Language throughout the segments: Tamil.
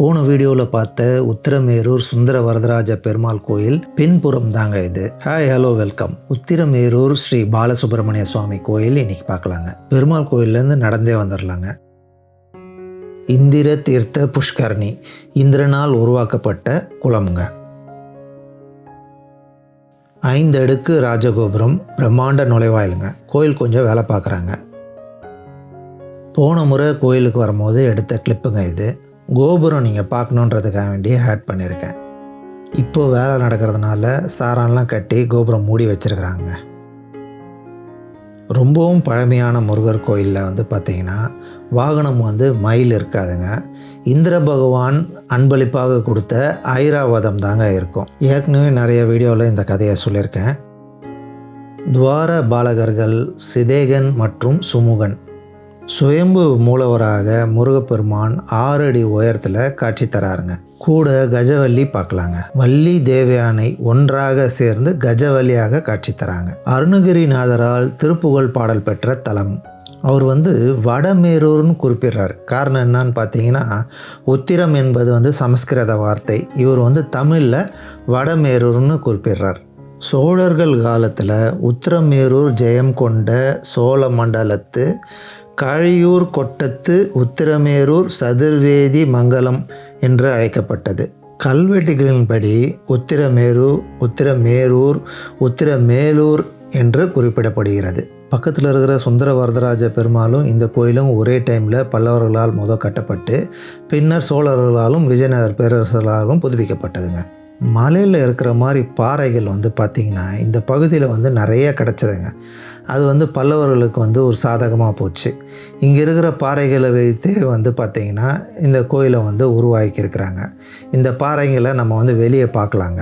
போன வீடியோவில் பார்த்த உத்திரமேரூர் சுந்தர வரதராஜ பெருமாள் கோயில் பின்புறம் தாங்க இது. Hi hello welcome Uthiramerur Sri Balasubramaniya Swami கோயில் இன்னைக்கு பார்க்கலாங்க. பெருமாள் கோயிலேருந்து நடந்தே வந்துடலாங்க இந்திர தீர்த்த புஷ்கரணி இந்திரனால் உருவாக்கப்பட்ட குளம்ங்க. ஐந்து அடுக்கு ராஜகோபுரம் பிரம்மாண்ட நுழைவாயிலுங்க. கோயில் கொஞ்சம் வேலை பார்க்குறாங்க. போன முறை கோயிலுக்கு வரும்போது எடுத்த கிளிப்புங்க இது. கோபுரம் நீங்கள் பார்க்கணுன்றதுக்காக வேண்டி ஆட் பண்ணியிருக்கேன் இப்போது வேலை நடக்கிறதுனால சாரான்லாம் கட்டி கோபுரம் மூடி வச்சுருக்குறாங்க. ரொம்பவும் பழமையான முருகர் கோயிலில் வந்து பார்த்திங்கன்னா வாகனம் வந்து மயில் இருக்காதுங்க. இந்திர பகவான் அன்பளிப்பாக கொடுத்த ஐராவதம் தாங்க இருக்கும். ஏற்கனவே நிறைய வீடியோவில் இந்த கதையை சொல்லியிருக்கேன். துவார பாலகர்கள் சிதேகன் மற்றும் சுமுகன். சுயம்பு மூலவராக முருகப்பெருமான் ஆறு அடி உயரத்தில் காட்சி தராருங்க. கூட கஜவல்லி பார்க்கலாங்க. வள்ளி தேவயானை ஒன்றாக சேர்ந்து கஜவல்லியாக காட்சி தராங்க. அருணகிரிநாதரால் திருப்புகழ் பாடல் பெற்ற தலம். அவர் வந்து வடமேரூர்னு குறிப்பிடுறார். காரணம் என்னன்னு பார்த்தீங்கன்னா உத்திரம் என்பது வந்து சமஸ்கிருத வார்த்தை. இவர் வந்து தமிழில் வடமேரூர்னு குறிப்பிடுறார். சோழர்கள் காலத்தில் உத்திரமேரூர் ஜெயம் கொண்ட சோழ மண்டலத்து கழியூர் கொட்டத்து உத்திரமேரூர் சதுர்வேதி மங்கலம் என்று அழைக்கப்பட்டது. கல்வெட்டுகளின்படி உத்திரமேரூர் உத்திரமேரூர் உத்திரமேலூர் என்று குறிப்பிடப்படுகிறது. பக்கத்தில் இருக்கிற சுந்தர வரதராஜ பெருமாளும் இந்த கோயிலும் ஒரே டைமில் பல்லவர்களால் முத கட்டப்பட்டு பின்னர் சோழர்களாலும் விஜயநகர் பேரரசர்களாலும் புதுப்பிக்கப்பட்டதுங்க. மலையில் இருக்கிற மாதிரி பாறைகள் வந்து பார்த்திங்கன்னா இந்த பகுதியில் வந்து நிறைய கிடச்சதுங்க. அது வந்து பல்லவர்களுக்கு வந்து ஒரு சாதகமாக போச்சு. இங்கே இருக்கிற பாறைகளை வைத்தே வந்து பார்த்திங்கன்னா இந்த கோயிலை வந்து உருவாக்கியிருக்கிறாங்க. இந்த பாறைங்களை நம்ம வந்து வெளியே பார்க்கலாங்க.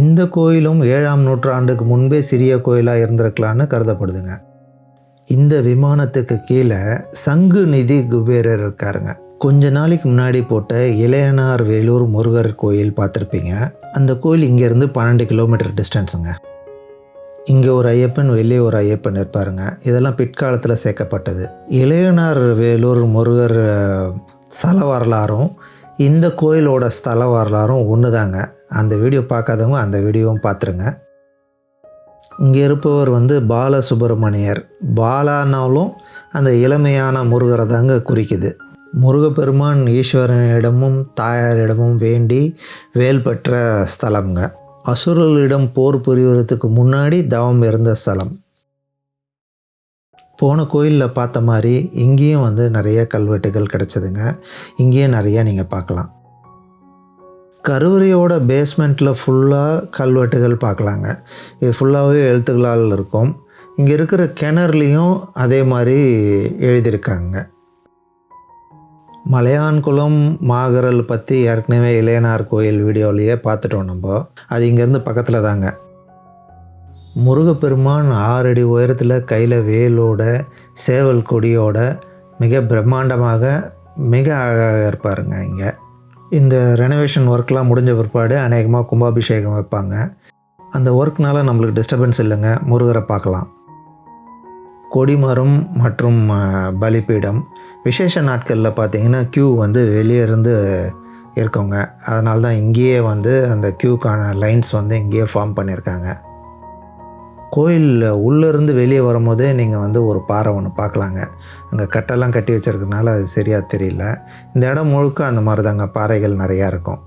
இந்த கோயிலும் ஏழாம் நூற்றாண்டுக்கு முன்பே சிறிய கோயிலாக இருந்திருக்கலான்னு கருதப்படுதுங்க. இந்த விமானத்துக்கு கீழே சங்கு நிதி குபேரர் இருக்காருங்க. கொஞ்ச நாளைக்கு முன்னாடி போட்ட இளையனார் வேலூர் முருகர் கோயில் பார்த்துருப்பீங்க. அந்த கோயில் இங்கேருந்து பன்னெண்டு கிலோமீட்டர் டிஸ்டன்ஸுங்க இங்கே ஒரு ஐயப்பன் வெளியே ஒரு ஐயப்பன் இருப்பாருங்க. இதெல்லாம் பிற்காலத்தில் சேர்க்கப்பட்டது. இளையனார் வேலூர் முருகர் ஸ்தல வரலாறும் இந்த கோயிலோட ஸ்தல வரலாறும் ஒன்று தாங்க அந்த வீடியோ பார்க்காதவங்க அந்த வீடியோவும் பார்த்துருங்க. இங்கே இருப்பவர் வந்து பாலசுப்ரமணியர். பாலானாலும் அந்த இளமையான முருகரை தாங்க குறிக்குது. முருகப்பெருமான் ஈஸ்வரனிடமும் தாயாரிடமும் வேண்டி வேல் பெற்ற ஸ்தலம்ங்க. அசுரர்களிடம் போர் புரிவதற்கு முன்னாடி தவம் இருந்த ஸ்தலம். போன கோயிலில் பார்த்த மாதிரி இங்கேயும் வந்து நிறைய கல்வெட்டுகள் கிடச்சிதுங்க. இங்கேயும் நிறையா நீங்கள் பார்க்கலாம். கருவறையோட பேஸ்மெண்ட்டில் ஃபுல்லாக கல்வெட்டுகள் பார்க்கலாங்க. இது ஃபுல்லாகவே எழுத்துக்களால் இருக்கும். இங்கே இருக்கிற கிணறுலையும் அதே மாதிரி எழுதியிருக்காங்க. மலையான்குளம் மாகரல் பற்றி ஏற்கனவே இளையனார் கோயில் வீடியோலையே பார்த்துட்டோம் நம்ம. அது இங்கேருந்து பக்கத்தில் தாங்க. முருகப்பெருமான் ஆறடி உயரத்தில் கையில் வேலோட சேவல் கொடியோட மிக பிரம்மாண்டமாக மிக அழகாக இருப்பாருங்க இங்கே. இந்த ரெனோவேஷன் ஒர்க்லாம் முடிஞ்ச பிற்பாடு அநேகமாக கும்பாபிஷேகம் வைப்பாங்க. அந்த ஒர்க்னால நம்மளுக்கு டிஸ்டர்பன்ஸ் இல்லைங்க. முருகரை பார்க்கலாம். கொடிமரம் மற்றும் பலிப்பீடம் விசேஷ நாட்களில் பார்த்தீங்கன்னா க்யூ வந்து வெளியே இருந்து இருக்கவங்க. அதனால தான் இங்கேயே வந்து அந்த க்யூக்கான லைன்ஸ் வந்து இங்கேயே ஃபார்ம் பண்ணியிருக்காங்க கோயில் உள்ளேருந்து வெளியே வரும்போதே நீங்கள் வந்து ஒரு பாறை ஒன்று பார்க்கலாங்க அங்கே கட்டெல்லாம் கட்டி வச்சிருக்கனால அது சரியாக தெரியல. இந்த இடம் முழுக்க அந்த மாதிரி தாங்க பாறைகள் நிறையா இருக்கும்.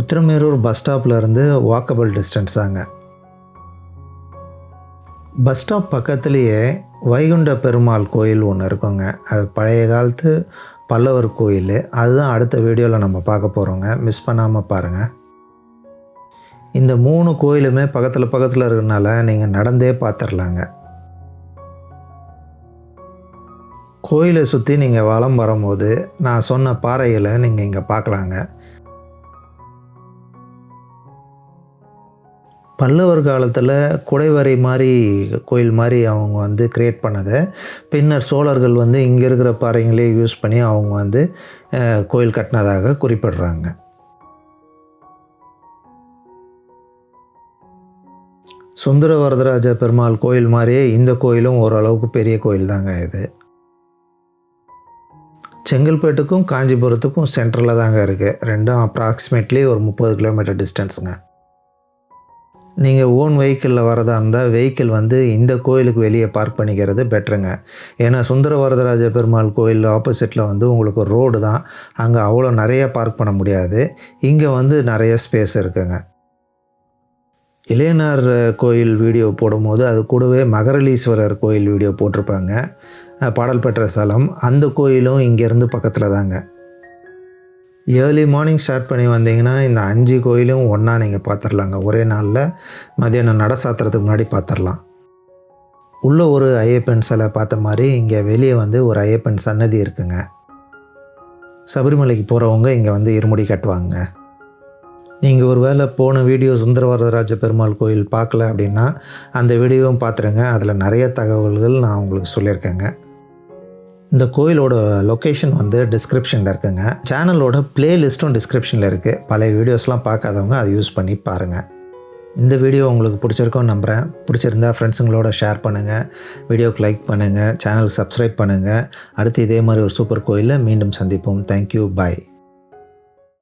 உத்திரமேரூர் பஸ் ஸ்டாப்ல இருந்து வாக்கபிள் டிஸ்டன்ஸ் தாங்க. பஸ் ஸ்டாப் பக்கத்துலேயே வைகுண்ட பெருமாள் கோயில் ஒன்று இருக்குங்க. அது பழைய காலத்து பல்லவர் கோயில். அதுதான் அடுத்த வீடியோவில் நம்ம பார்க்க போகிறோங்க மிஸ் பண்ணாமல் பாருங்கள் இந்த மூணு கோயிலுமே பக்கத்தில் பக்கத்தில் இருக்கிறனால நீங்கள் நடந்தே பார்த்துடலாங்க கோயிலை சுற்றி நீங்கள் வலம் வரும்போது நான் சொன்ன பாறைகளை நீங்கள் இங்கே பார்க்கலாங்க. பல்லவர் காலத்தில் குடைவரை மாதிரி கோயில் மாதிரி அவங்க வந்து க்ரியேட் பண்ணதை. பின்னர் சோழர்கள் வந்து இங்கே இருக்கிற பாறைங்களே யூஸ் பண்ணி அவங்க வந்து கோயில் கட்டினதாக குறிப்பிடுறாங்க. சுந்தர வரதராஜ பெருமாள் கோயில் மாதிரியே இந்த கோயிலும் ஓரளவுக்கு பெரிய கோயில் தாங்க இது. செங்கல்பேட்டுக்கும் காஞ்சிபுரத்துக்கும் சென்டரில் தாங்க இருக்குது ரெண்டும் அப்ராக்சிமேட்லி ஒரு முப்பது கிலோமீட்டர் டிஸ்டன்ஸுங்க நீங்கள் ஓன் வெஹிக்கிளில் வரதா இருந்தால் வெஹிக்கிள் வந்து இந்த கோயிலுக்கு வெளியே பார்க் பண்ணிக்கிறது பெட்டருங்க ஏன்னா சுந்தர வரதராஜ பெருமாள் கோயில் ஆப்போசிட்டில் வந்து உங்களுக்கு ரோடு தான். அங்கே அவ்வளோ நிறைய பார்க் பண்ண முடியாது. இங்கே வந்து நிறைய ஸ்பேஸ் இருக்குங்க. இளையனார் கோயில் வீடியோ போடும்போது அது கூடவே மகரலீஸ்வரர் கோயில் வீடியோ போட்டிருப்பாங்க. பாடல் பெற்ற ஸ்தலம். அந்த கோயிலும் இங்கேருந்து பக்கத்தில் தாங்க ஏர்லி மார்னிங் ஸ்டார்ட் பண்ணி வந்தீங்கன்னா இந்த அஞ்சு கோயிலும் ஒன்றா நீங்கள் பார்த்துடலாங்க ஒரே நாளில் மதியானம் நட சாத்துறதுக்கு முன்னாடி பார்த்துடலாம் உள்ளே ஒரு ஐயப்பன் சிலை பார்த்த மாதிரி இங்கே வெளியே வந்து ஒரு ஐயப்பன் சன்னதி இருக்குங்க. சபரிமலைக்கு போகிறவங்க இங்கே வந்து இருமுடி கட்டுவாங்க. நீங்கள் ஒரு வேளை போன வீடியோ சுந்தரவரதராஜ பெருமாள் கோயில் பார்க்கல அப்படின்னா அந்த வீடியோவும் பார்த்துருங்க அதில் நிறைய தகவல்கள் நான் உங்களுக்கு சொல்லியிருக்கேங்க. இந்த கோயிலோட லொக்கேஷன் வந்து டிஸ்கிரிப்ஷனில் இருக்குங்க. சேனலோட பிளேலிஸ்ட்டும் டிஸ்கிரிப்ஷனில் இருக்குது பழைய வீடியோஸ்லாம் பார்க்காதவங்க அதை யூஸ் பண்ணி பாருங்கள் இந்த வீடியோ உங்களுக்கு பிடிச்சிருக்கோன்னு நம்புகிறேன் பிடிச்சிருந்தா ஃப்ரெண்ட்ஸுங்களோட ஷேர் பண்ணுங்கள் வீடியோக்கு லைக் பண்ணுங்கள் சேனல் சப்ஸ்கிரைப் பண்ணுங்கள் அடுத்து இதே மாதிரி ஒரு சூப்பர் கோயிலில் மீண்டும் சந்திப்போம். Thank you bye